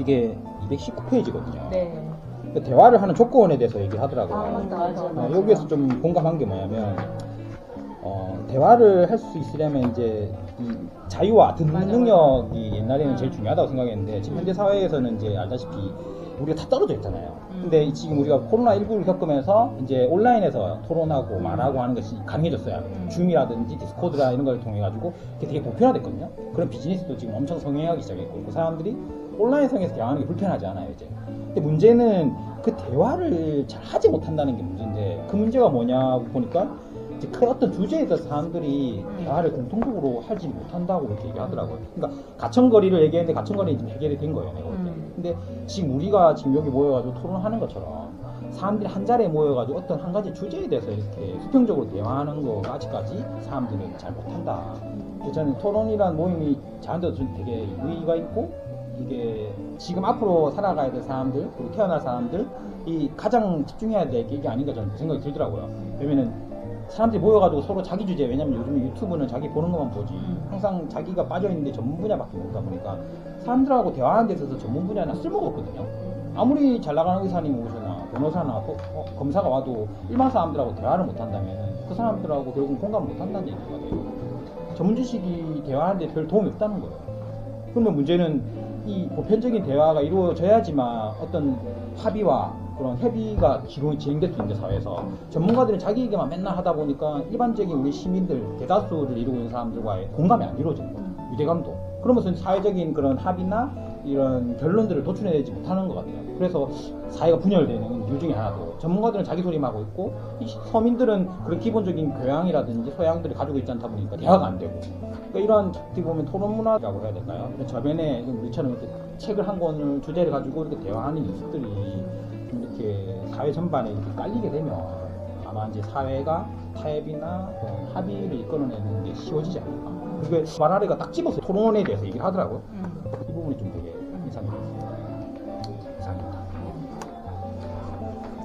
이게 219페이지거든요. 네. 대화를 하는 조건에 대해서 얘기를 하더라고요. 아, 맞다, 맞아, 어, 맞아. 여기에서 좀 공감한 게 뭐냐면 어, 대화를 할 수 있으려면 이제 이 자유와 듣는 맞아. 능력이 옛날에는 음. 제일 중요하다고 생각했는데 지금 현대 사회에서는 이제 알다시피 우리가 다 떨어져 있잖아요. 음. 근데 지금 우리가 코로나19를 겪으면서 이제 온라인에서 토론하고 음. 말하고 하는 것이 가능해졌어요. 음. 줌이라든지 디스코드라 이런 걸 통해 가지고 그게 되게 보편화됐거든요. 그런 비즈니스도 지금 엄청 성행하기 시작했고 그 사람들이 온라인상에서 대화하는 게 불편하지 않아요 이제. 근데 문제는 그 대화를 잘 하지 못한다는 게 문제인데 그 문제가 뭐냐고 보니까 이제 그 어떤 주제에 대해서 사람들이 음. 대화를 공통적으로 하지 못한다고 이렇게 얘기하더라고요. 그러니까 가천거리를 얘기했는데 가천거리는 지금 해결이 된 거예요, 내가 볼 때. 음. 근데 지금 우리가 지금 여기 모여가지고 토론하는 것처럼 사람들이 한 자리에 모여가지고 어떤 한 가지 주제에 대해서 이렇게 수평적으로 대화하는 거가 아직까지 사람들은 잘 못한다. 그래서 저는 토론이란 모임이 저한테도 좀 되게 의의가 있고 이게 지금 앞으로 살아가야 될 사람들 그리고 태어날 사람들 이 가장 집중해야 될게 아닌가 저는 그 생각이 들더라고요. 왜냐면은 사람들이 모여가지고 서로 자기 주제 왜냐면 요즘 유튜브는 자기 보는 것만 보지 음. 항상 자기가 빠져있는데 전문 분야밖에 모르다 보니까 사람들하고 대화하는 데 있어서 전문 분야나 쓸모가 없거든요. 아무리 잘 나가는 의사님 오거나 변호사나 또, 어, 검사가 와도 일반 사람들하고 대화를 못한다면 그 사람들하고 결국은 공감을 못한다는 얘기가 돼요. 전문 지식이 대화하는데 별 도움이 없다는 거예요. 그러면 문제는 이 보편적인 대화가 이루어져야지만 어떤 합의와 그런 협의가 지금 진행될 수 있는데 사회에서 전문가들은 자기 얘기만 맨날 하다 보니까 일반적인 우리 시민들 대다수를 이루고 있는 사람들과의 공감이 안 이루어지는 거예요. 유대감도. 그러면서 사회적인 그런 합의나 이런 결론들을 도출해내지 못하는 것 같아요. 그래서 사회가 분열되는 이유 중에 하나도 전문가들은 자기 소리만 하고 있고 이 서민들은 그런 기본적인 교양이라든지 소양들을 가지고 있지 않다 보니까 대화가 안 되고 그러니까 이런 어떻게 보면 토론 문화라고 해야 될까요? 그러니까 저변에 우리처럼 이렇게 책을 한 권을 주제를 가지고 이렇게 대화하는 좀 이렇게 사회 전반에 이렇게 깔리게 되면 아마 이제 사회가 타협이나 합의를 이끌어내는 게 쉬워지지 않을까. 그게 말하리가 딱 집어서 토론에 대해서 얘기를 하더라고요. 음. Santos.